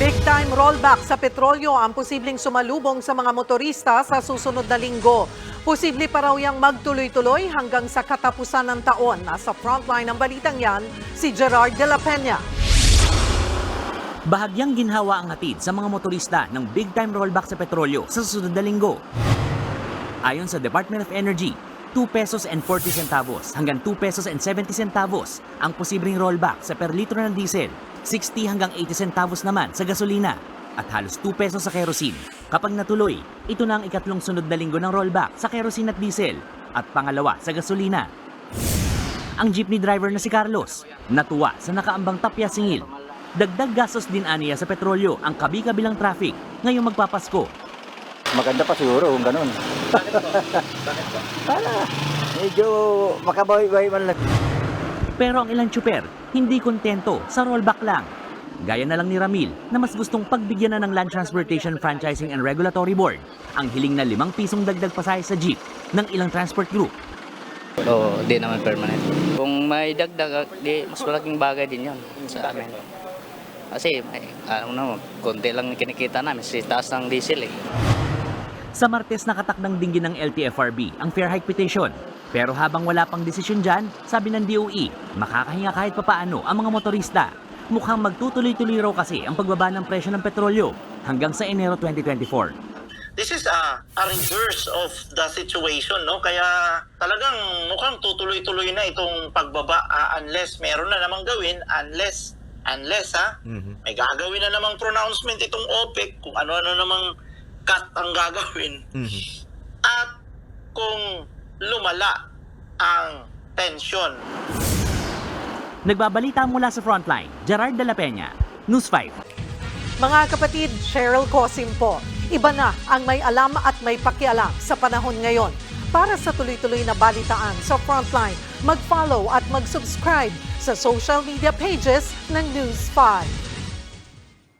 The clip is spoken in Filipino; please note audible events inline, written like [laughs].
Big time rollback sa petrolyo ang posibleng sumalubong sa mga motorista sa susunod na linggo. Posible pa raw yang magtuloy-tuloy hanggang sa katapusan ng taon. Nasa frontline ng balitang yan, si Gerard de la Peña. Bahagyang ginhawa ang hatid sa mga motorista ng big time rollback sa petrolyo sa susunod na linggo. Ayon sa Department of Energy, 2 pesos and 40 centavos hanggang 2 pesos and 70 centavos ang posibleng rollback sa per litro ng diesel, 60 hanggang 80 centavos naman sa gasolina at halos 2 pesos sa kerosene. Kapag natuloy, ito na ang ikatlong sunod na linggo ng rollback sa kerosene at diesel at pangalawa sa gasolina. Ang jeepney driver na si Carlos, natuwa sa nakaambang tapya singil. Dagdag gastos din aniya sa petrolyo ang kabi-kabilang traffic ngayong magpapasko Maganda pa siguro kung ganun. Para [laughs] medyo makabawi-bawi man lang. Pero ang ilang tsuper, hindi kontento sa rollback lang. Gaya na lang ni Ramil na mas gustong pagbigyan na ng Land Transportation Franchising and Regulatory Board ang hiling na limang pisong dagdag pasahe sa jeep ng ilang transport group. Oo, di naman permanent. Kung may dagdag, di mas malaking bagay din yon sa amin. Kasi may, ano naman, konti lang kinikita namin sa taas ng diesel eh. Sa Martes nakatakdang dinggin ng LTFRB ang fair hike petition. Pero habang wala pang desisyon dyan, sabi ng DOE, makakahinga kahit papaano ang mga motorista. Mukhang magtutuloy-tuloy raw kasi ang pagbaba ng presyo ng petrolyo hanggang sa Enero 2024. this is a, a reverse of the situation, no? Kaya talagang mukhang tutuloy-tuloy na itong pagbaba ah, unless meron na namang gawin, unless, unless ha, may gagawin na namang pronouncement itong OPEC kung ano-ano namang cut ang gagawin. At kung lumala ang tension Nagbabalita mula sa Frontline, Gerard de la Peña, News 5. Mga kapatid, Cheryl Cosim po. Iba na ang may alam at may pakialam sa panahon ngayon. Para sa tuloy-tuloy na balitaan sa Frontline, mag-follow at mag-subscribe sa social media pages ng News 5.